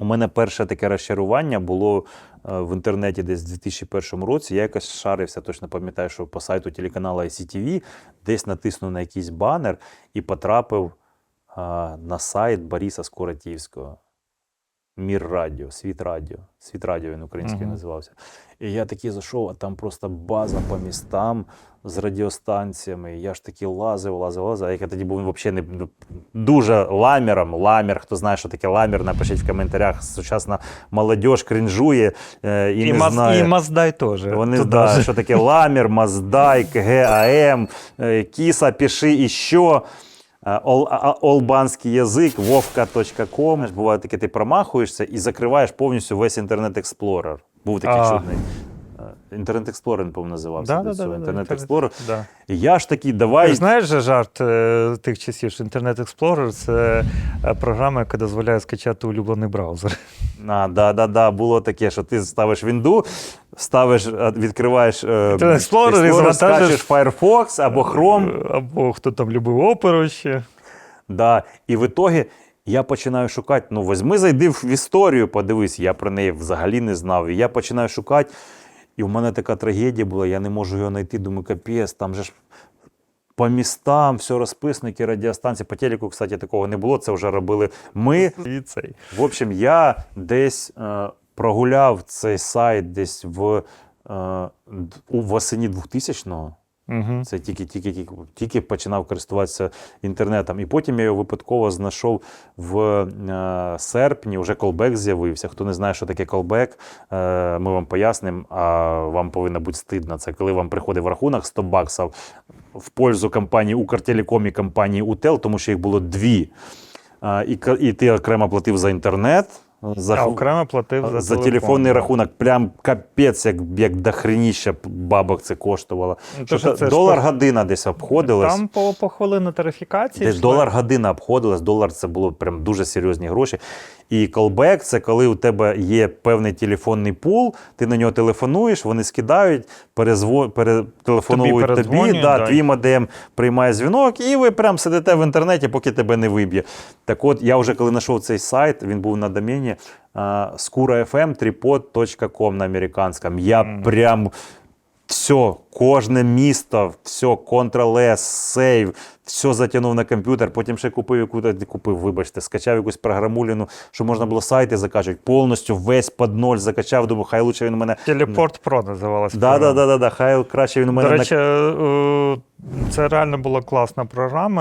У мене перше таке розчарування було е, в інтернеті десь в 2001 році. Я якось шарився, точно пам'ятаю, що по сайту телеканалу ICTV десь натиснув на якийсь банер і потрапив е, на сайт Бориса Скоротівського. Мір Радіо, Світ Радіо. Світ Радіо він українською Мгм. називався. І я такий зайшов, а там просто база по містам з радіостанціями. Я ж таки лазив, лазив, лазив. А я тоді був взагалі не дуже ламером. Ламер, хто знає, що таке ламер, напишіть в коментарях. Сучасна молодь крінжує е, і, І, не Маз, знає. і Маздай теж. Вони ж. що таке ламер, Маздай, ГАМ, е, Кіса, пиши і що. Е, Олбанський язик, вовка.ком. Буває таке, ти промахуєшся і закриваєш повністю весь інтернет експлорер. Був такий А. чудний. Інтернет Експлорер, по-моєму, називався. Да, до да, цього. да, да, Інтернет Експлорер. Да. Я ж такий, давай. ж знаєш же жарт е, тих часів, що Internet Explorer це е, програма, яка дозволяє скачати улюблений браузер. А, да, да, да, було таке, що ти ставиш Windows, ставиш, е, відкриваєш е, Explorer і скачеш Firefox або Chrome. Е, Або хто там любив оперу ще. Да. І в ітогі я починаю шукати. Ну, візьми, зайди в історію, подивись, я про неї взагалі не знав. І я починаю шукати. І в мене така трагедія була, я не можу його знайти. Думаю, капець, там же ж по містам все розписано, які радіостанції. По телеку, кстати, такого не було. Це вже робили ми. І цей. В общем, я десь е, прогуляв цей сайт десь в е, у восені 2000-го. Угу. Це тільки, тільки, тільки, тільки починав користуватися інтернетом. І потім я його випадково знайшов в е, серпні, вже колбек з'явився. Хто не знає, що таке колбек, е, ми вам пояснимо, а вам повинно бути стидно. Це коли вам приходить в рахунок 100 баксів в пользу компанії Укртелеком і компанії УТЕЛ, тому що їх було дві. Е, і, і ти окремо платив за інтернет. За, А окремо платив за, за телефон. телефонний рахунок, прям капець, як, як дохреніще бабок це коштувало. Ну, то, що це долар ж, година десь обходилась. Там по, по хвилину тарифікації. Десь долар година обходилась, долар це було прям дуже серйозні гроші. І колбек це коли у тебе є певний телефонний пул, ти на нього телефонуєш, вони скидають, перезво... перетелефоновують Тобі тобі, да, да. твій модем приймає дзвінок, і ви прям сидите в інтернеті, поки тебе не виб'є. Так от, я вже коли знайшов цей сайт, він був на домені skura.fm, на американському. Я прям все, кожне місто, все, Ctrl-S, Save, все затягнув на комп'ютер, потім ще купив яку не купив, вибачте, скачав якусь програмуліну, що можна було сайти закачувати, повністю весь под ноль закачав, думаю, хай лучше він у мене. Телепорт Pro називалася. Да, да, да, да, да, хай краще він у мене До речі, е, це реально була класна програма.